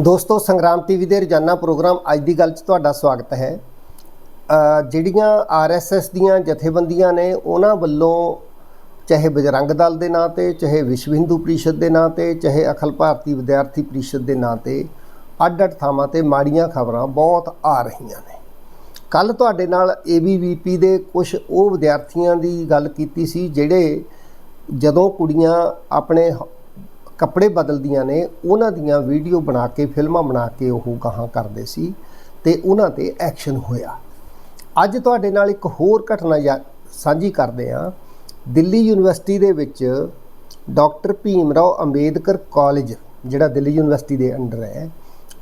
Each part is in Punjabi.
ਦੋਸਤੋ ਸੰਗਰਾਮ ਟੀਵੀ ਦੇ ਰੋਜ਼ਾਨਾ ਪ੍ਰੋਗਰਾਮ ਅੱਜ ਦੀ ਗੱਲ 'ਚ ਤੁਹਾਡਾ ਸਵਾਗਤ ਹੈ। ਅ, ਜਿਹੜੀਆਂ ਆਰਐਸਐਸ ਦੀਆਂ ਜਥੇਬੰਦੀਆਂ ਨੇ ਉਹਨਾਂ ਵੱਲੋਂ ਚਾਹੇ ਬਜਰੰਗ ਦਲ ਦੇ ਨਾਂ ਤੇ ਚਾਹੇ ਵਿਸ਼ਵ ਹਿੰਦੂ ਪ੍ਰੀਸ਼ਦ ਦੇ ਨਾਂ ਤੇ ਚਾਹੇ ਅਖਿਲ ਭਾਰਤੀ ਵਿਦਿਆਰਥੀ ਪ੍ਰੀਸ਼ਦ ਦੇ ਨਾਂ ਤੇ ਅੱਡ-ਅੱਡ ਥਾਵਾਂ ਤੇ ਮਾੜੀਆਂ ਖਬਰਾਂ ਬਹੁਤ ਆ ਰਹੀਆਂ ਨੇ। ਕੱਲ ਤੁਹਾਡੇ ਨਾਲ ਏਬੀਵੀਪੀ ਦੇ ਕੁਝ ਉਹ ਵਿਦਿਆਰਥੀਆਂ ਦੀ ਗੱਲ ਕੀਤੀ ਸੀ ਜਿਹੜੇ ਜਦੋਂ ਕੁੜੀਆਂ ਆਪਣੇ ਹ- ਕੱਪੜੇ ਬਦਲਦੀਆਂ ਨੇ, ਉਹਨਾਂ ਦੀਆਂ ਵੀਡੀਓ ਬਣਾ ਕੇ, ਫਿਲਮਾਂ ਬਣਾ ਕੇ ਉਹ ਗਾਹਾਂ ਕਰਦੇ ਸੀ ਤੇ ਉਹਨਾਂ ਤੇ ਐਕਸ਼ਨ ਹੋਇਆ। ਅੱਜ ਤੁਹਾਡੇ ਨਾਲ ਇੱਕ ਹੋਰ ਘਟਨਾ ਯਾ- ਸਾਂਝੀ ਕਰਦੇ ਹਾਂ। ਦਿੱਲੀ ਯੂਨੀਵਰਸਿਟੀ ਦੇ ਵਿੱਚ ਡਾਕਟਰ ਭੀਮ ਰਾਓ ਅੰਬੇਦਕਰ ਕਾਲਜ, ਜਿਹੜਾ ਦਿੱਲੀ ਯੂਨੀਵਰਸਿਟੀ ਦੇ ਅੰਡਰ ਹੈ,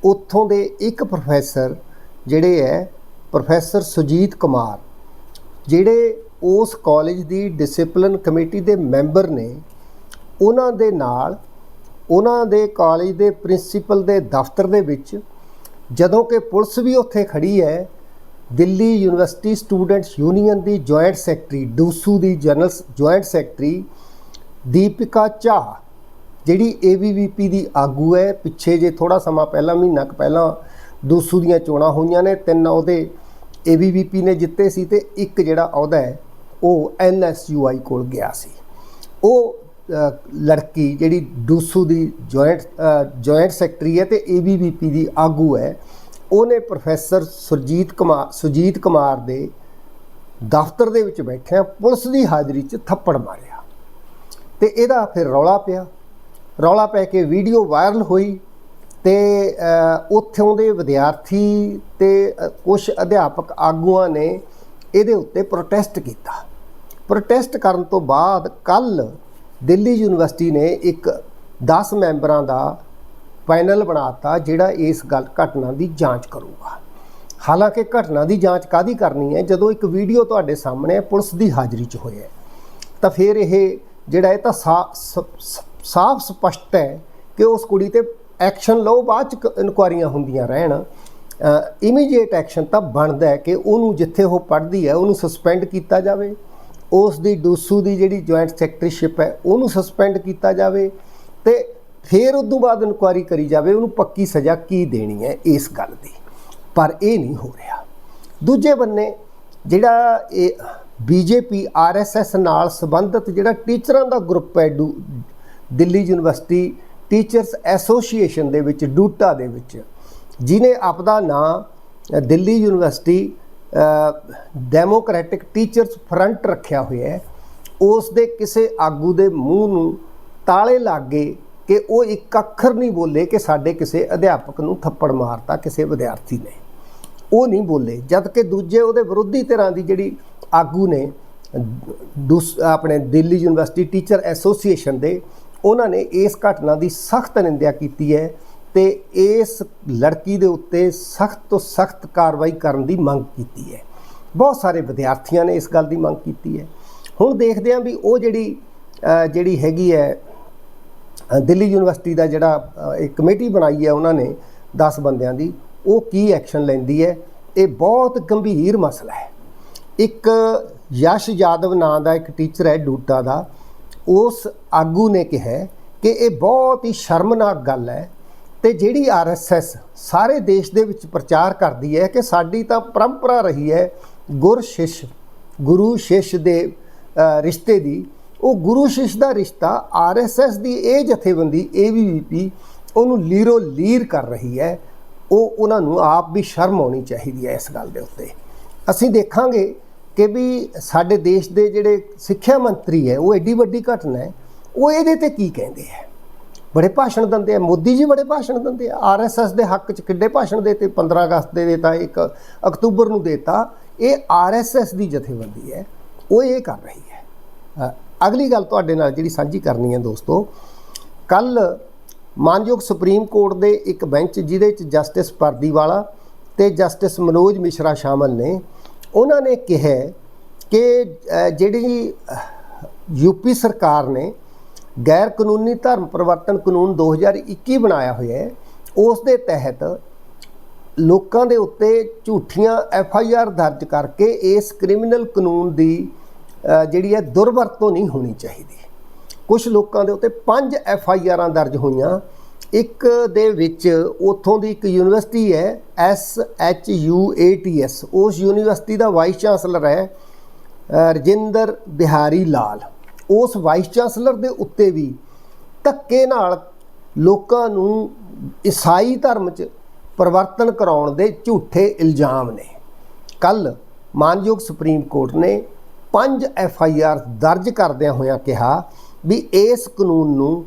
ਉੱਥੋਂ ਦੇ ਇੱਕ ਪ੍ਰੋਫੈਸਰ ਜਿਹੜੇ ਹੈ, ਪ੍ਰੋਫੈਸਰ ਸੁਜੀਤ ਕੁਮਾਰ, ਜਿਹੜੇ ਉਸ ਕਾਲਜ ਦੀ ਡਿਸਪਲਿਨ ਕਮੇਟੀ ਦੇ ਮੈਂਬਰ ਨੇ, ਉਹਨਾਂ ਦੇ ਨਾਲ ਉਹਨਾਂ ਦੇ ਕਾਲਜ ਦੇ ਪ੍ਰਿੰਸੀਪਲ ਦੇ ਦਫ਼ਤਰ ਦੇ ਵਿੱਚ ਜਦੋਂ ਕਿ ਪੁਲਿਸ ਵੀ ਉੱਥੇ ਖੜੀ ਹੈ, ਦਿੱਲੀ ਯੂਨੀਵਰਸਿਟੀ ਸਟੂਡੈਂਟਸ ਯੂਨੀਅਨ ਦੀ ਜੁਆਇੰਟ ਸੈਕਟਰੀ, ਡੂਸੂ ਦੀ general joint secretary Deepika Jha ਜਿਹੜੀ ਏਬੀਵੀਪੀ ਦੀ ਆਗੂ ਹੈ, ਪਿੱਛੇ ਜੇ ਥੋੜਾ ਸਮਾਂ ਪਹਿਲਾਂ, ਮਹੀਨਾ ਕੁ ਪਹਿਲਾਂ ਡੂਸੂ ਦੀਆਂ ਚੋਣਾਂ ਹੋਈਆਂ ਨੇ, ਤਿੰਨ ਉਹਦੇ ਏਬੀਵੀਪੀ ਨੇ ਜਿੱਤੇ ਸੀ ਤੇ ਇੱਕ ਜਿਹੜਾ ਅਹੁਦਾ ਹੈ, ਉਹ ਐਨਐਸਯੂਆਈ ਕੋਲ ਗਿਆ ਸੀ। ਉਹ ਲੜਕੀ ਜਿਹੜੀ ਡੂਸੂ ਦੀ ਜੁਆਇੰਟ ਜੁਆਇੰਟ ਸੈਕਟਰੀ ਹੈ ਤੇ ਏਬੀਵੀਪੀ ਦੀ ਆਗੂ ਹੈ, ਉਹਨੇ ਪ੍ਰੋਫੈਸਰ ਸੁਰਜੀਤ ਕੁਮਾਰ ਸੁਜੀਤ ਕੁਮਾਰ ਦੇ ਦਫ਼ਤਰ ਦੇ ਵਿੱਚ ਬੈਠਿਆਂ ਪੁਲਿਸ ਦੀ ਹਾਜ਼ਰੀ 'ਚ ਥੱਪੜ ਮਾਰਿਆ। ਤੇ ਇਹਦਾ ਫਿਰ ਰੌਲਾ ਪਿਆ। ਰੌਲਾ ਪੈ ਕੇ ਵੀਡੀਓ ਵਾਇਰਲ ਹੋਈ ਤੇ ਉੱਥੋਂ ਦੇ ਵਿਦਿਆਰਥੀ ਤੇ ਕੁਝ ਅਧਿਆਪਕ ਆਗੂਆਂ ਨੇ ਇਹਦੇ ਉੱਤੇ ਪ੍ਰੋਟੈਸਟ ਕੀਤਾ। ਪ੍ਰੋਟੈਸਟ ਕਰਨ ਤੋਂ ਬਾਅਦ ਕੱਲ ਦਿੱਲੀ ਯੂਨੀਵਰਸਿਟੀ ਨੇ ਇੱਕ 10 ਮੈਂਬਰਾਂ ਦਾ ਪੈਨਲ ਬਣਾਤਾ ਜਿਹੜਾ ਇਸ ਗੱਲ, ਘਟਨਾ ਦੀ ਜਾਂਚ ਕਰੂਗਾ। ਹਾਲਾਂਕਿ ਘਟਨਾ ਦੀ ਜਾਂਚ ਕਾਦੀ ਕਰਨੀ ਹੈ? ਜਦੋਂ ਇੱਕ ਵੀਡੀਓ ਤੁਹਾਡੇ ਸਾਹਮਣੇ ਪੁਲਿਸ ਦੀ ਹਾਜ਼ਰੀ 'ਚ ਹੋਇਆ ਤਾਂ ਫਿਰ ਇਹ ਜਿਹੜਾ ਇਹ ਤਾਂ ਸਾ- ਸ- ਸਾਫ਼ ਸਪਸ਼ਟ ਹੈ ਕਿ ਉਸ ਕੁੜੀ ਤੇ ਐਕਸ਼ਨ ਲਓ, ਬਾਅਦ ਚ ਇਨਕੁਆਰੀਆਂ ਹੁੰਦੀਆਂ ਰਹਿਣ। ਇਮੀਡੀਏਟ ਐਕਸ਼ਨ ਤਾਂ ਬਣਦਾ ਹੈ ਕਿ ਉਹਨੂੰ ਜਿੱਥੇ ਉਹ ਪੜ੍ਹਦੀ ਹੈ, ਉਹਨੂੰ ਸਸਪੈਂਡ ਕੀਤਾ ਜਾਵੇ। ਉਸ ਦੀ ਡੂਸੂ ਦੀ ਜਿਹੜੀ ਜੁਆਇੰਟ ਸੈਕਟਰੀਸ਼ਿਪ ਹੈ, ਉਹਨੂੰ ਸਸਪੈਂਡ ਕੀਤਾ ਜਾਵੇ ਤੇ ਫਿਰ ਉਸ ਤੋਂ ਬਾਅਦ ਇਨਕੁਆਇਰੀ ਕਰੀ ਜਾਵੇ, ਉਹਨੂੰ ਪੱਕੀ ਸਜ਼ਾ ਕੀ ਦੇਣੀ ਹੈ ਇਸ ਗੱਲ ਦੀ। ਪਰ ਇਹ ਨਹੀਂ ਹੋ ਰਿਹਾ। ਦੂਜੇ ਬੰਨੇ, ਜਿਹੜਾ ਇਹ ਬੀਜੇਪੀ ਆਰਐਸਐਸ ਨਾਲ ਸੰਬੰਧਿਤ ਜਿਹੜਾ ਟੀਚਰਾਂ ਦਾ ਗਰੁੱਪ ਹੈ, ਡੂ- ਦਿੱਲੀ ਯੂਨੀਵਰਸਿਟੀ ਟੀਚਰਸ ਐਸੋਸੀਏਸ਼ਨ ਦੇ ਵਿੱਚ, ਡੂਟਾ ਦੇ ਵਿੱਚ ਜਿਨੇ ਆਪਦਾ ਨਾਂ Delhi university democratic teachers front ਰੱਖਿਆ ਹੋਇਆ ਹੈ। ਉਸ ਦੇ ਕਿਸੇ ਆਗੂ ਦੇ ਮੂੰਹ ਨੂੰ ਤਾਲੇ ਲੱਗ ਕਿ ਉਹ ਇੱਕ ਅੱਖਰ ਨਹੀਂ ਬੋਲੇ ਕਿ ਸਾਡੇ ਕਿਸੇ ਅਧਿਆਪਕ ਨੂੰ ਥੱਪੜ ਮਾਰਤਾ ਕਿਸੇ ਵਿਦਿਆਰਥੀ ਨੇ। ਉਹ ਨਹੀਂ ਬੋਲੇ, ਜਦ ਕਿ ਦੂਜੇ ਉਹਦੇ ਵਿਰੋਧੀ ਧਿਰਾਂ ਦੀ ਜਿਹੜੀ ਆਗੂ ਨੇ, ਦੂਸ- ਆਪਣੇ ਦਿੱਲੀ ਯੂਨੀਵਰਸਿਟੀ ਟੀਚਰ ਐਸੋਸੀਏਸ਼ਨ ਦੇ, ਉਹਨਾਂ ਨੇ ਇਸ ਘਟਨਾ ਦੀ ਸਖਤ ਨਿੰਦਿਆ ਕੀਤੀ ਹੈ। ਤੇ ਇਸ ਲੜਕੀ ਦੇ ਉੱਤੇ ਸਖਤ ਤੋਂ ਸਖਤ ਕਾਰਵਾਈ ਕਰਨ ਦੀ ਮੰਗ ਕੀਤੀ ਹੈ। ਬਹੁਤ ਸਾਰੇ ਵਿਦਿਆਰਥੀਆਂ ਨੇ ਇਸ ਗੱਲ ਦੀ ਮੰਗ ਕੀਤੀ ਹੈ। ਹੁਣ ਦੇਖਦੇ ਹਾਂ ਵੀ ਉਹ ਜਿਹੜੀ ਜਿਹੜੀ ਹੈਗੀ ਹੈ ਦਿੱਲੀ ਯੂਨੀਵਰਸਿਟੀ ਦਾ ਜਿਹੜਾ ਅ, ਇੱਕ ਕਮੇਟੀ ਬਣਾਈ ਹੈ ਉਹਨਾਂ ਨੇ 10 ਬੰਦਿਆਂ ਦੀ ਉਹ ਕੀ ਐਕਸ਼ਨ ਲੈਂਦੀ ਹੈ? ਇਹ ਬਹੁਤ ਗੰਭੀਰ ਮਸਲਾ ਹੈ। ਇੱਕ ਯਸ਼ ਯਾਦਵ ਨਾਂ ਦਾ ਇੱਕ ਟੀਚਰ ਹੈ ਡੂਟਾ ਦਾ ਉਸ ਆਗੂ ਨੇ ਕਿਹਾ ਕਿ ਇਹ ਬਹੁਤ ਹੀ ਸ਼ਰਮਨਾਕ ਗੱਲ ਹੈ ਤੇ ਜਿਹੜੀ ਆਰਐਸਐਸ ਸਾਰੇ ਦੇਸ਼ ਦੇ ਵਿੱਚ ਪ੍ਰਚਾਰ ਕਰਦੀ ਹੈ ਕਿ ਸਾਡੀ ਤਾਂ ਪਰੰਪਰਾ ਰਹੀ ਹੈ ਗੁਰ ਸ਼ਿਸ਼, ਗੁਰੂ ਸ਼ਿਸ਼ ਦੇ ਰਿਸ਼ਤੇ ਦੀ। ਉਹ ਗੁਰੂ ਸ਼ਿਸ਼ ਦਾ ਰਿਸ਼ਤਾ ਆਰਐਸਐਸ ਦੀ ਇਹ ਜਥੇਬੰਦੀ, ਏਬੀਵੀਪੀ ਉਹਨੂੰ ਲੀਰੋ ਲੀਰ ਕਰ ਰਹੀ ਹੈ। ਉਹ ਉਹਨਾਂ ਨੂੰ ਆਪ ਵੀ ਸ਼ਰਮ ਆਉਣੀ ਚਾਹੀਦੀ ਹੈ ਇਸ ਗੱਲ ਦੇ ਉੱਤੇ। ਅਸੀਂ ਦੇਖਾਂਗੇ ਕਿ ਵੀ ਸਾਡੇ ਦੇਸ਼ ਦੇ ਜਿਹੜੇ ਸਿੱਖਿਆ ਮੰਤਰੀ ਹੈ, ਉਹ ਐਡੀ ਵੱਡੀ ਘਟਨਾ ਹੈ, ਉਹ ਇਹਦੇ ਤੇ ਕੀ ਕਹਿੰਦੇ ਹੈ? ਬੜੇ ਭਾਸ਼ਣ ਦਿੰਦੇ ਆ ਮੋਦੀ ਜੀ ਬੜੇ ਭਾਸ਼ਣ ਦਿੰਦੇ ਆ। ਆਰਐਸਐਸ ਦੇ ਹੱਕ 'ਚ ਕਿੱਡੇ ਭਾਸ਼ਣ ਦੇਤੇ 15 ਅਗਸਤ ਦੇ ਦੇਤਾ ਇੱਕ ਅਕਤੂਬਰ ਨੂੰ ਦੇਤਾ ਇਹ ਆਰਐਸਐਸ ਦੀ ਜਥੇਬੰਦੀ ਹੈ ਉਹ ਇਹ ਕਰ ਰਹੀ ਹੈ। ਅਗਲੀ ਗੱਲ ਤੁਹਾਡੇ ਨਾਲ ਜਿਹੜੀ ਸਾਂਝੀ ਕਰਨੀ ਹੈ ਦੋਸਤੋ ਕੱਲ ਮਾਨਯੋਗ ਸੁਪਰੀਮ ਕੋਰਟ ਦੇ ਇੱਕ ਬੈਂਚ ਜਿਹਦੇ 'ਚ ਜਸਟਿਸ ਪਰਦੀਵਾਲਾ ਤੇ ਜਸਟਿਸ ਮਨੋਜ ਮਿਸ਼ਰਾ ਸ਼ਾਮਲ ਨੇ ਉਹਨਾਂ ਨੇ ਕਿਹਾ ਕਿ ਅ, ਜਿਹੜੀ ਯੂਪੀ ਸਰਕਾਰ ਨੇ ਗੈਰ ਕਾਨੂੰਨੀ ਧਰਮ ਪਰਿਵਰਤਨ ਕਾਨੂੰਨ 2021 ਬਣਾਇਆ ਹੋਇਆ ਹੈ। ਉਸ ਦੇ ਤਹਿਤ ਲੋਕਾਂ ਦੇ ਉੱਤੇ ਝੂਠੀਆਂ ਐਫ ਆਈ ਆਰ ਦਰਜ ਕਰਕੇ ਇਸ ਕ੍ਰਿਮੀਨਲ ਕਾਨੂੰਨ ਦੀ ਜਿਹੜੀ ਹੈ, ਦੁਰਵਰਤੋਂ ਨਹੀਂ ਹੋਣੀ ਚਾਹੀਦੀ। ਕੁਝ ਲੋਕਾਂ ਦੇ ਉੱਤੇ ਪੰਜ ਐਫ ਆਈ ਆਰਾਂ ਦਰਜ ਹੋਈਆਂ। ਇੱਕ ਦੇ ਵਿੱਚ ਉਥੋਂ ਦੀ ਇੱਕ ਯੂਨੀਵਰਸਿਟੀ ਹੈ, S H U A T S. ਉਸ ਯੂਨੀਵਰਸਿਟੀ ਦਾ ਵਾਈਸ ਚਾਂਸਲਰ ਹੈ ਰਜਿੰਦਰ ਬਿਹਾਰੀ ਲਾਲ। ਉਸ ਵਾਈਸ ਚਾਂਸਲਰ ਦੇ ਉੱਤੇ ਵੀ ਧੱਕੇ ਨਾਲ ਲੋਕਾਂ ਨੂੰ ਈਸਾਈ ਧਰਮ 'ਚ ਪਰਿਵਰਤਨ ਕਰਾਉਣ ਦੇ ਝੂਠੇ ਇਲਜ਼ਾਮ ਨੇ। ਕੱਲ ਮਾਨਯੋਗ ਸੁਪਰੀਮ ਕੋਰਟ ਨੇ ਪੰਜ ਐਫ ਆਈ ਆਰ ਦਰਜ ਕਰਦਿਆਂ ਹੋਇਆਂ ਕਿਹਾ ਵੀ ਇਸ ਕਾਨੂੰਨ ਨੂੰ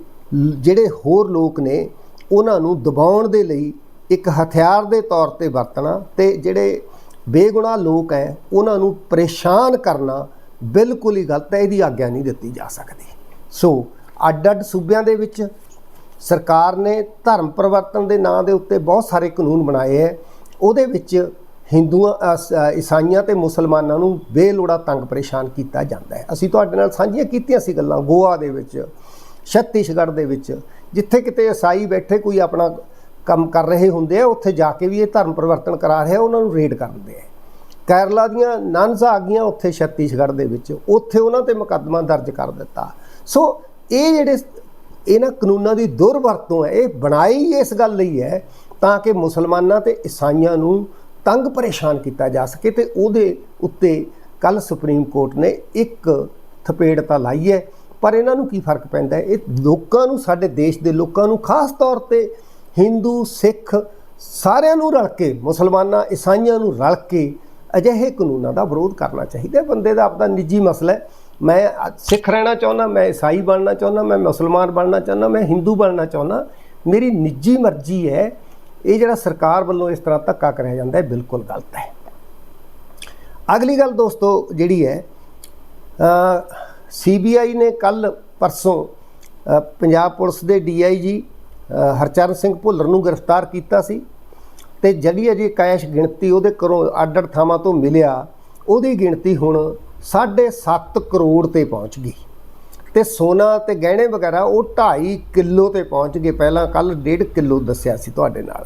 ਜਿਹੜੇ ਹੋਰ ਲੋਕ ਨੇ ਉਹਨਾਂ ਨੂੰ ਦਬਾਉਣ ਦੇ ਲਈ ਇੱਕ ਹਥਿਆਰ ਦੇ ਤੌਰ ਤੇ ਵਰਤਣਾ ਤੇ ਜਿਹੜੇ ਬੇਗੁਨਾਹ ਲੋਕ ਹੈ ਉਹਨਾਂ ਨੂੰ ਪਰੇਸ਼ਾਨ ਕਰਨਾ ਬਿਲਕੁਲ ਹੀ ਗਲਤ ਹੈ, ਇਹਦੀ ਆਗਿਆ ਨਹੀਂ ਦਿੱਤੀ ਜਾ ਸਕਦੀ। ਸੋ ਅੱਡ-ਅੱਡ ਸੂਬਿਆਂ ਦੇ ਵਿੱਚ ਸਰਕਾਰ ਨੇ ਧਰਮ ਪਰਿਵਰਤਨ ਦੇ ਨਾਂ ਦੇ ਉੱਤੇ ਬਹੁਤ ਸਾਰੇ ਕਾਨੂੰਨ ਬਣਾਏ ਹੈ। ਉਹਦੇ ਵਿੱਚ ਹਿੰਦੂਆਂ ਈਸਾਈਆਂ ਤੇ ਮੁਸਲਮਾਨਾਂ ਨੂੰ ਬੇਲੋੜਾ ਤੰਗ ਪਰੇਸ਼ਾਨ ਕੀਤਾ ਜਾਂਦਾ ਹੈ। ਅਸੀਂ ਤੁਹਾਡੇ ਨਾਲ ਸਾਂਝੀਆਂ ਕੀਤੀਆਂ ਸੀ ਗੱਲਾਂ ਗੋਆ ਦੇ ਵਿੱਚ, ਛੱਤੀਸਗੜ੍ਹ ਦੇ ਵਿੱਚ। ਜਿੱਥੇ ਕਿਤੇ ਈਸਾਈ ਬੈਠੇ, ਕੋਈ ਆਪਣਾ ਕੰਮ ਕਰ ਰਹੇ ਹੁੰਦੇ ਆ, ਉੱਥੇ ਜਾ ਕੇ ਵੀ ਇਹ ਧਰਮ ਪਰਿਵਰਤਨ ਕਰਾ ਰਿਹਾ, ਉਹਨਾਂ ਨੂੰ ਰੇਡ ਕਰਦੇ ਆ। ਕੇਰਲਾ ਦੀਆਂ ਨਨਸ ਆ ਗਈਆਂ, ਉੱਥੇ ਛੱਤੀਸਗੜ੍ਹ ਦੇ ਵਿੱਚ। ਉੱਥੇ ਉਹਨਾਂ ਤੇ ਮੁਕੱਦਮਾ ਦਰਜ ਕਰ ਦਿੱਤਾ। ਸੋ ਇਹ ਜਿਹੜੇ ਇਹਨਾਂ ਕਾਨੂੰਨਾਂ ਦੀ ਦੁਰਵਰਤੋਂ ਹੈ, ਇਹ ਬਣਾਈ ਇਸ ਗੱਲ ਲਈ ਹੈ ਤਾਂ ਕਿ ਮੁਸਲਮਾਨਾਂ ਤੇ ਈਸਾਈਆਂ ਨੂੰ ਤੰਗ ਪਰੇਸ਼ਾਨ ਕੀਤਾ ਜਾ ਸਕੇ ਤੇ ਉਹਦੇ ਉੱਤੇ ਕੱਲ ਸੁਪਰੀਮ ਕੋਰਟ ਨੇ ਇੱਕ ਥਪੇੜ ਤਾਂ ਲਾਈ ਹੈ, ਪਰ ਇਹਨਾਂ ਨੂੰ ਕੀ ਫ਼ਰਕ ਪੈਂਦਾ ਹੈ? ਇਹ ਲੋਕਾਂ ਨੂੰ, ਸਾਡੇ ਦੇਸ਼ ਦੇ ਲੋਕਾਂ ਨੂੰ, ਖਾਸ ਤੌਰ ਤੇ ਹਿੰਦੂ, ਸਿੱਖ ਸਾਰਿਆਂ ਨੂੰ ਰਲ ਕੇ, ਮੁਸਲਮਾਨਾਂ, ਈਸਾਈਆਂ ਨੂੰ ਰਲ ਕੇ ਅਜਿਹੇ ਕਾਨੂੰਨਾਂ ਦਾ ਵਿਰੋਧ ਕਰਨਾ ਚਾਹੀਦਾ ਬੰਦੇ ਦਾ ਆਪਣਾ ਨਿੱਜੀ ਮਸਲਾ ਹੈ। ਮੈਂ ਸਿੱਖ ਰਹਿਣਾ ਚਾਹੁੰਦਾ, ਮੈਂ ਈਸਾਈ ਬਣਨਾ ਚਾਹੁੰਦਾ, ਮੈਂ ਮੁਸਲਮਾਨ ਬਣਨਾ ਚਾਹੁੰਦਾ, ਮੈਂ ਹਿੰਦੂ ਬਣਨਾ ਚਾਹੁੰਦਾ। ਮੇਰੀ ਨਿੱਜੀ ਮਰਜ਼ੀ ਹੈ, ਇਹ ਜਿਹੜਾ ਸਰਕਾਰ ਵੱਲੋਂ ਇਸ ਤਰ੍ਹਾਂ ਧੱਕਾ ਕਰਿਆ ਜਾਂਦਾ ਹੈ ਬਿਲਕੁਲ ਗਲਤ ਹੈ। ਅਗਲੀ ਗੱਲ ਦੋਸਤੋ ਜਿਹੜੀ ਹੈ ਸੀਬੀਆਈ ਨੇ ਕੱਲ ਪਰਸੋਂ ਪੰਜਾਬ ਪੁਲਿਸ ਦੇ ਡੀਆਈਜੀ ਹਰਚਰਨ ਸਿੰਘ ਭੁੱਲਰ ਨੂੰ ਗ੍ਰਿਫਤਾਰ ਕੀਤਾ ਸੀ। ਤੇ ਜਿਹੜੀ ਅਜੇ ਕੈਸ਼ ਗਿਣਤੀ ਉਹਦੇ ਕਰੋ ਅੱਡ-ਅੱਡ ਥਾਵਾਂ ਤੋਂ ਮਿਲਿਆ, ਉਹਦੀ ਗਿਣਤੀ ਹੁਣ 7.5 ਕਰੋੜ ਤੇ ਪਹੁੰਚ ਗਈ। ਤੇ ਸੋਨਾ ਤੇ ਗਹਿਣੇ ਵਗੈਰਾ ਉਹ 2.5 ਕਿਲੋ ਤੇ ਪਹੁੰਚ ਗਏ। ਪਹਿਲਾਂ ਕੱਲ 1.5 ਕਿਲੋ ਦੱਸਿਆ ਸੀ ਤੁਹਾਡੇ ਨਾਲ।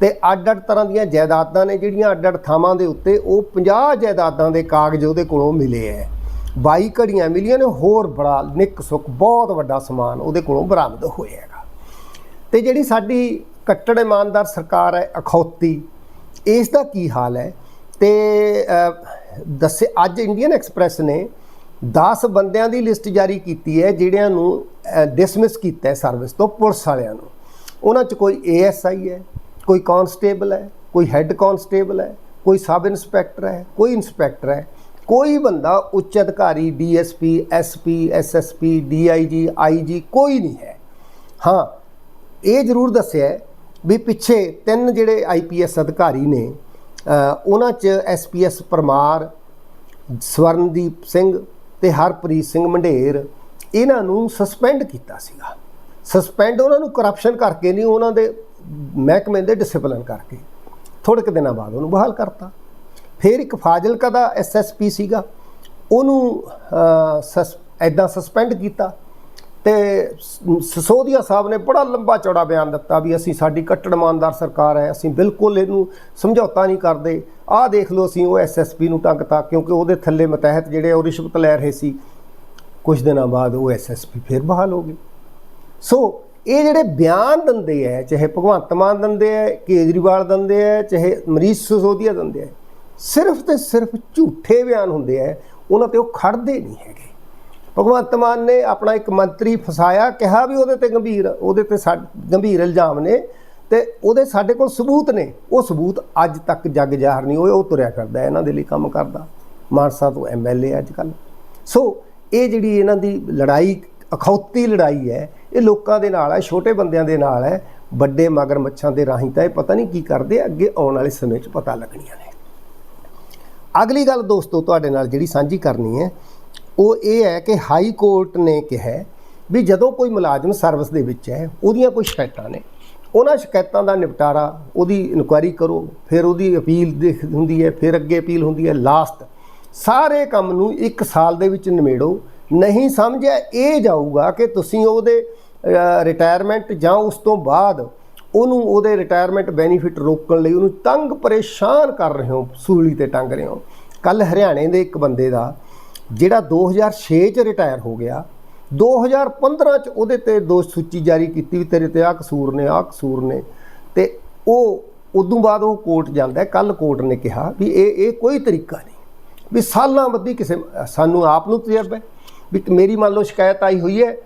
ਤੇ ਅੱਡ-ਅੱਡ ਤਰ੍ਹਾਂ ਦੀਆਂ ਜਾਇਦਾਦਾਂ ਨੇ ਜਿਹੜੀਆਂ ਅੱਡ-ਅੱਡ ਥਾਵਾਂ ਦੇ ਉੱਤੇ, ਉਹ 50 ਜਾਇਦਾਦਾਂ ਦੇ ਕਾਗਜ਼ ਉਹਦੇ ਕੋਲੋਂ ਮਿਲੇ ਐ। 22 ਘੜੀਆਂ ਮਿਲੀਆਂ ਨੇ, ਹੋਰ ਬੜਾ ਨਿੱਕ ਸੁੱਕ ਬਹੁਤ ਵੱਡਾ ਸਮਾਨ ਉਹਦੇ ਕੋਲੋਂ ਬਰਾਮਦ ਹੋਇਆ ਹੈਗਾ। ਤੇ ਜਿਹੜੀ ਸਾਡੀ ਕੱਟੜ ਇਮਾਨਦਾਰ ਸਰਕਾਰ ਹੈ, ਅਖੌਤੀ। ਇਸ ਦਾ ਕੀ ਹਾਲ ਹੈ? ਤੇ ਦੱਸੇ, ਅੱਜ ਇੰਡੀਅਨ ਐਕਸਪ੍ਰੈਸ ਨੇ 10 ਬੰਦਿਆਂ ਦੀ ਲਿਸਟ ਜਾਰੀ ਕੀਤੀ ਹੈ, ਜਿਹੜਿਆਂ ਨੂੰ ਡਿਸਮਿਸ ਕੀਤਾ ਹੈ ਸਰਵਿਸ ਤੋਂ, ਪੁਲਿਸ ਵਾਲਿਆਂ ਨੂੰ। ਉਹਨਾਂ 'ਚ ਕੋਈ ਏਐਸਆਈ ਹੈ, ਕੋਈ ਕਾਂਸਟੇਬਲ ਹੈ, ਕੋਈ ਹੈੱਡ ਕਾਂਸਟੇਬਲ ਹੈ, ਕੋਈ ਸਬ ਇੰਸਪੈਕਟਰ ਹੈ, ਕੋਈ ਇੰਸਪੈਕਟਰ ਹੈ। ਕੋਈ ਬੰਦਾ ਉੱਚ ਅਧਿਕਾਰੀ DSP SP SSP DIG IG ਕੋਈ ਨਹੀਂ ਹੈ। ਹਾਂ, ਇਹ ਜ਼ਰੂਰ ਦੱਸਿਆ ਵੀ ਪਿੱਛੇ ਤਿੰਨ ਜਿਹੜੇ ਆਈਪੀਐਸ ਅਧਿਕਾਰੀ ਨੇ ਉਹਨਾਂ 'ਚ ਐਸਪੀਐਸ ਪਰਮਾਰ, ਸਵਰਨਦੀਪ ਸਿੰਘ ਤੇ ਹਰਪ੍ਰੀਤ ਸਿੰਘ ਮੰਡੇਰ, ਇਹਨਾਂ ਨੂੰ ਸਸਪੈਂਡ ਕੀਤਾ ਸੀਗਾ। ਸਸਪੈਂਡ ਉਹਨਾਂ ਨੂੰ ਕਰਪਸ਼ਨ ਕਰਕੇ ਨਹੀਂ, ਉਹਨਾਂ ਦੇ ਮਹਿਕਮੇ ਦੇ ਡਿਸਪਲਿਨ ਕਰਕੇ। ਥੋੜ੍ਹੇ ਕੁ ਦਿਨਾਂ ਬਾਅਦ ਉਹਨੂੰ ਬਹਾਲ ਕਰਤਾ। ਫਿਰ ਇੱਕ ਫਾਜ਼ਿਲਕਾ ਦਾ ਐਸਐਸਪੀ ਸੀਗਾ, ਉਹਨੂੰ ਐਦਾਂ ਸਸਪੈਂਡ ਕੀਤਾ। ਤੇ ਸ- ਸਸੋਦੀਆ ਸਾਹਿਬ ਨੇ ਬੜਾ ਲੰਬਾ ਚੌੜਾ ਬਿਆਨ ਦਿੱਤਾ ਵੀ ਅਸੀਂ ਸਾਡੀ ਕੱਟੜ ਇਮਾਨਦਾਰ ਸਰਕਾਰ ਹੈ, ਅਸੀਂ ਬਿਲਕੁਲ ਇਹਨੂੰ ਸਮਝੌਤਾ ਨਹੀਂ ਕਰਦੇ। ਆਹ ਦੇਖ ਲਓ ਅਸੀਂ ਉਹ ਐਸਐਸਪੀ ਨੂੰ ਟੰਗਤਾ ਕਿਉਂਕਿ ਉਹਦੇ ਥੱਲੇ ਮਤਹਿਤ ਜਿਹੜੇ ਉਹ ਰਿਸ਼ਵਤ ਲੈ ਰਹੇ ਸੀ। ਕੁਝ ਦਿਨਾਂ ਬਾਅਦ ਉਹ ਐਸਐਸਪੀ ਫਿਰ ਬਹਾਲ ਹੋ ਗਈ। ਸੋ ਇਹ ਜਿਹੜੇ ਬਿਆਨ ਦਿੰਦੇ ਆ, ਚਾਹੇ ਭਗਵੰਤ ਮਾਨ ਦਿੰਦੇ ਆ, ਕੇਜਰੀਵਾਲ ਦਿੰਦੇ ਆ, ਚਾਹੇ ਮਰੀਸ਼ ਸਸੋਦੀਆ ਦਿੰਦੇ ਆ, ਸਿਰਫ ਤੇ ਸਿਰਫ ਝੂਠੇ ਬਿਆਨ ਹੁੰਦੇ ਆ, ਉਹਨਾਂ ਤੇ ਉਹ ਖੜਦੇ ਨਹੀਂ ਹੈਗੇ। ਭਗਵੰਤ ਮਾਨ ਨੇ ਆਪਣਾ ਇੱਕ ਮੰਤਰੀ ਫਸਾਇਆ, ਕਿਹਾ ਵੀ ਉਹਦੇ ਤੇ ਗੰਭੀਰ, ਉਹਦੇ ਤੇ ਸਾ- ਗੰਭੀਰ ਇਲਜ਼ਾਮ ਨੇ ਤੇ ਉਹਦੇ ਸਾਡੇ ਕੋਲ ਸਬੂਤ ਨੇ। ਉਹ ਸਬੂਤ ਅੱਜ ਤੱਕ ਜੱਗ ਜ਼ਾਹਰ ਨਹੀਂ ਹੋਏ, ਉਹ ਤੁਰਿਆ ਕਰਦਾ ਇਹਨਾਂ ਦੇ ਲਈ ਕੰਮ ਕਰਦਾ, ਮਾਨਸਾ ਤੋਂ ਐਮਐਲਏ ਅੱਜ ਕੱਲ੍ਹ ਸੋ ਇਹ ਜਿਹੜੀ ਇਹਨਾਂ ਦੀ ਲੜਾਈ, ਅਖੌਤੀ ਲੜਾਈ ਹੈ, ਇਹ ਲੋਕਾਂ ਦੇ ਨਾਲ ਹੈ, ਛੋਟੇ ਬੰਦਿਆਂ ਦੇ ਨਾਲ ਹੈ, ਵੱਡੇ ਮਗਰ ਮੱਛਾਂ ਦੇ ਰਾਹੀਂ ਤਾਂ ਇਹ ਪਤਾ ਨਹੀਂ ਕੀ ਕਰਦੇ, ਅੱਗੇ ਆਉਣ ਵਾਲੇ ਸਮੇਂ 'ਚ ਪਤਾ ਲੱਗਣੀਆਂ ਨੇ। ਅਗਲੀ ਗੱਲ ਦੋਸਤੋ, ਤੁਹਾਡੇ ਨਾਲ ਜਿਹੜੀ ਸਾਂਝੀ ਕਰਨੀ ਹੈ ਉਹ ਇਹ ਹੈ ਕਿ ਹਾਈ ਕੋਰਟ ਨੇ ਕਿਹਾ ਵੀ ਜਦੋਂ ਕੋਈ ਮੁਲਾਜ਼ਮ ਸਰਵਿਸ ਦੇ ਵਿੱਚ ਹੈ, ਉਹਦੀਆਂ ਕੋਈ ਸ਼ਿਕਾਇਤਾਂ ਨੇ। ਉਹਨਾਂ ਸ਼ਿਕਾਇਤਾਂ ਦਾ ਨਿਪਟਾਰਾ ਉਹਦੀ ਇਨਕੁਆਇਰੀ ਕਰੋ, ਫਿਰ ਉਹਦੀ ਅਪੀਲ ਦੇਖ ਹੁੰਦੀ ਹੈ, ਫਿਰ ਅੱਗੇ ਅਪੀਲ ਹੁੰਦੀ ਹੈ, ਲਾਸਟ। ਸਾਰੇ ਕੰਮ ਨੂੰ 1 ਸਾਲ ਦੇ ਵਿੱਚ ਨਿਮੇੜੋ। ਨਹੀਂ ਸਮਝਿਆ, ਇਹ ਜਾਊਗਾ ਕਿ ਤੁਸੀਂ ਉਹਦੇ ਰਿਟਾਇਰਮੈਂਟ ਜਾਂ ਉਸ ਤੋਂ ਬਾਅਦ ਉਹਨੂੰ ਉਹਦੇ ਰਿਟਾਇਰਮੈਂਟ ਬੈਨੀਫਿਟ ਰੋਕਣ ਲਈ ਉਹਨੂੰ ਤੰਗ ਪਰੇਸ਼ਾਨ ਕਰ ਰਹੇ ਹੋ, ਸੂਲੀ ਤੇ ਟੰਗ ਰਹੇ ਹੋ। ਕੱਲ ਹਰਿਆਣੇ ਦੇ ਇੱਕ ਬੰਦੇ ਦਾ ਜਿਹੜਾ 2006 ਚ ਰਿਟਾਇਰ ਹੋ ਗਿਆ 2015 ਚ ਉਹਦੇ ਤੇ ਦੋਸ਼ ਸੂਚੀ ਜਾਰੀ ਕੀਤੀ ਵੀ ਤੇਰੇ ਤੇ ਆਹ ਕਸੂਰ ਨੇ, ਆਹ ਕਸੂਰ ਨੇ। ਤੇ ਉਹ ਉਦੋਂ ਬਾਅਦ ਉਹ ਕੋਰਟ ਜਾਂਦਾ ਕੱਲ ਕੋਰਟ ਨੇ ਕਿਹਾ ਵੀ ਇਹ ਇਹ ਕੋਈ ਤਰੀਕਾ ਨਹੀਂ, ਵੀ ਸਾਲਾਂ ਬੱਧੀ ਕਿਸੇ, ਸਾਨੂੰ ਆਪ ਨੂੰ ਤਜਰਬਾ ਹੈ, ਵੀ ਮੇਰੀ ਮੰਨ ਲਓ ਸ਼ਿਕਾਇਤ ਆਈ ਹੋਈ ਹੈ,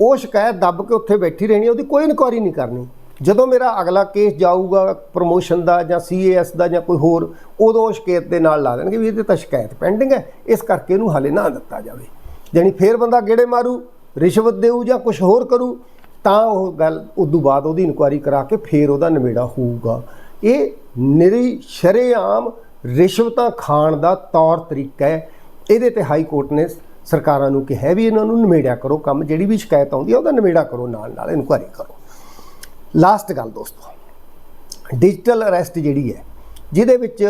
ਉਹ ਸ਼ਿਕਾਇਤ ਦੱਬ ਕੇ ਉੱਥੇ ਬੈਠੀ ਰਹਿਣੀ ਉਹਦੀ ਕੋਈ ਇਨਕੁਆਰੀ ਨਹੀਂ ਕਰਨੀ। ਜਦੋਂ ਮੇਰਾ ਅਗਲਾ ਕੇਸ ਜਾਊਗਾ ਪ੍ਰਮੋਸ਼ਨ ਦਾ ਜਾਂ ਸੀਏਐਸ ਦਾ ਜਾਂ ਕੋਈ ਹੋਰ, ਉਦੋਂ ਉਹ ਸ਼ਿਕਾਇਤ ਦੇ ਨਾਲ ਲਾ ਦੇਣਗੇ ਵੀ ਇਹਦੇ ਤਾਂ ਸ਼ਿਕਾਇਤ ਪੈਂਡਿੰਗ ਹੈ, ਇਸ ਕਰਕੇ ਇਹਨੂੰ ਹਾਲੇ ਨਾ ਦਿੱਤਾ ਜਾਵੇ। ਜਾਣੀ ਫੇਰ ਬੰਦਾ ਗੇੜੇ ਮਾਰੂ, ਰਿਸ਼ਵਤ ਦੇਊ ਜਾਂ ਕੁਝ ਹੋਰ ਕਰੂ, ਤਾਂ ਉਹ ਗੱਲ ਉਦੋਂ ਬਾਅਦ ਉਹਦੀ ਇਨਕੁਆਰੀ ਕਰਾ ਕੇ ਫੇਰ ਉਹਦਾ ਨਿਬੇੜਾ ਹੋਊਗਾ। ਇਹ ਨਿਰੀ ਸ਼ਰੇਆਮ ਰਿਸ਼ਵਤਾਂ ਖਾਣ ਦਾ ਤੌਰ ਤਰੀਕਾ ਹੈ। ਇਹਦੇ ਤੇ ਹਾਈ ਕੋਰਟ ਨੇ ਸਰਕਾਰਾਂ ਨੂੰ ਕਿਹਾ ਵੀ ਇਹਨਾਂ ਨੂੰ ਨਿਬੇੜਿਆ ਕਰੋ, ਕੰਮ ਜਿਹੜੀ ਵੀ ਸ਼ਿਕਾਇਤ ਆਉਂਦੀ ਹੈ ਉਹਦਾ ਨਿਬੇੜਾ ਕਰੋ ਨਾਲ ਨਾਲ ਇਨਕੁਆਰੀ ਕਰੋ। ਲਾਸਟ ਗੱਲ ਦੋਸਤੋ ਡਿਜੀਟਲ ਅਰੈਸਟ ਜਿਹੜੀ ਹੈ, ਜਿਹਦੇ ਵਿੱਚ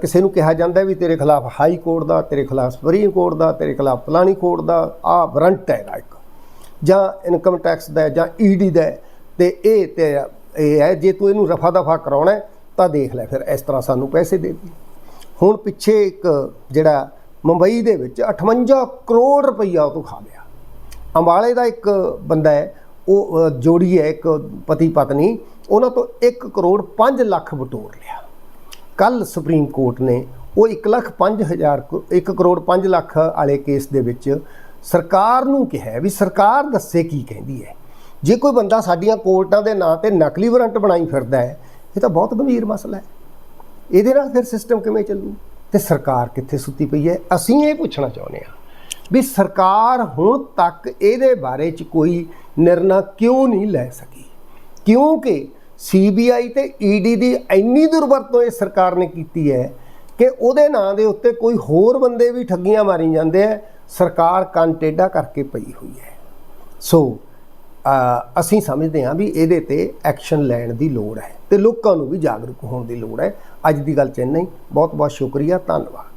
ਕਿਸੇ ਨੂੰ ਕਿਹਾ ਜਾਂਦਾ ਵੀ ਤੇਰੇ ਖਿਲਾਫ ਹਾਈ ਕੋਰਟ ਦਾ, ਤੇਰੇ ਖਿਲਾਫ ਸੁਪਰੀਮ ਕੋਰਟ ਦਾ, ਤੇਰੇ ਖਿਲਾਫ ਫਲਾਣੀ ਕੋਰਟ ਦਾ ਆ ਵਾਰੰਟ ਹੈਗਾ ਇੱਕ। ਜਾਂ ਇਨਕਮ ਟੈਕਸ ਦਾ ਹੈ, ਜਾਂ ਈਡੀ ਦਾ ਹੈ, ਤੇ ਇਹ ਤੇ ਇਹ ਹੈ, ਜੇ ਤੂੰ ਇਹਨੂੰ ਰਫਾ ਦਫਾ ਕਰਾਉਣਾ ਤਾਂ ਦੇਖ ਲੈ ਫਿਰ ਇਸ ਤਰ੍ਹਾਂ ਸਾਨੂੰ ਪੈਸੇ ਦੇ ਦੇ। ਹੁਣ ਪਿੱਛੇ ਇੱਕ ਜਿਹੜਾ ਮੁੰਬਈ ਦੇ ਵਿੱਚ 58 ਕਰੋੜ ਰੁਪਈਆ ਉਹ ਤੋਂ ਖਾ ਲਿਆ। ਅੰਬਾਲੇ ਦਾ ਇੱਕ ਬੰਦਾ ਹੈ ਉਹ ਜੋੜੀ ਹੈ ਇੱਕ ਪਤੀ ਪਤਨੀ, ਉਹਨਾਂ ਤੋਂ 1 ਕਰੋੜ 5 ਲੱਖ ਬਟੋਰ ਲਿਆ। ਕੱਲ ਸੁਪਰੀਮ ਕੋਰਟ ਨੇ ਉਹ 1 ਲੱਖ 5000 1 ਕਰੋੜ 5 ਲੱਖ ਵਾਲੇ ਕੇਸ ਦੇ ਵਿੱਚ ਸਰਕਾਰ ਨੂੰ ਕਿਹਾ ਵੀ ਸਰਕਾਰ ਦੱਸੇ ਕੀ ਕਹਿੰਦੀ ਹੈ। ਜੇ ਕੋਈ ਬੰਦਾ ਸਾਡੀਆਂ ਕੋਰਟਾਂ ਦੇ ਨਾਂ ਤੇ ਨਕਲੀ ਵਾਰੰਟ ਬਣਾਈ ਫਿਰਦਾ ਹੈ, ਇਹ ਤਾਂ ਬਹੁਤ ਗੰਭੀਰ ਮਸਲਾ ਹੈ। ਇਹਦੇ ਨਾਲ ਫਿਰ ਸਿਸਟਮ ਕਿਵੇਂ ਚੱਲੂ? ਤੇ ਸਰਕਾਰ ਕਿੱਥੇ ਸੁੱਤੀ ਪਈ ਹੈ? ਅਸੀਂ ਇਹ ਪੁੱਛਣਾ ਚਾਹੁੰਦੇ ਹਾਂ। ਵੀ ਸਰਕਾਰ ਹੁਣ ਤੱਕ ਇਹਦੇ ਬਾਰੇ ਚ ਕੋਈ ਨਿਰਣਾ ਕਿਉਂ ਨਹੀਂ ਲੈ ਸਕੀ? ਕਿਉਂਕਿ ਸੀਬੀਆਈ ਤੇ ਈਡੀ ਦੀ ਇੰਨੀ ਦੁਰਵਰਤੋਂ ਇਹ ਸਰਕਾਰ ਨੇ ਕੀਤੀ ਹੈ ਕਿ ਉਹਦੇ ਨਾਂ ਦੇ ਉੱਤੇ ਕੋਈ ਹੋਰ ਬੰਦੇ ਵੀ ਠੱਗੀਆਂ ਮਾਰੀ ਜਾਂਦੇ ਆ, ਸਰਕਾਰ ਕੰਨ ਟੇਢਾ ਕਰਕੇ ਪਈ ਹੋਈ ਹੈ। ਸੋ ਅਸੀਂ ਸਮਝਦੇ ਹਾਂ ਵੀ ਇਹਦੇ ਤੇ ਐਕਸ਼ਨ ਲੈਣ ਦੀ ਲੋੜ ਹੈ ਤੇ ਲੋਕਾਂ ਨੂੰ ਵੀ ਜਾਗਰੂਕ ਹੋਣ ਦੀ ਲੋੜ ਹੈ। ਅੱਜ ਦੀ ਗੱਲ ਚ ਇੰਨਾ ਹੀ। ਬਹੁਤ ਬਹੁਤ ਸ਼ੁਕਰੀਆ, ਧੰਨਵਾਦ।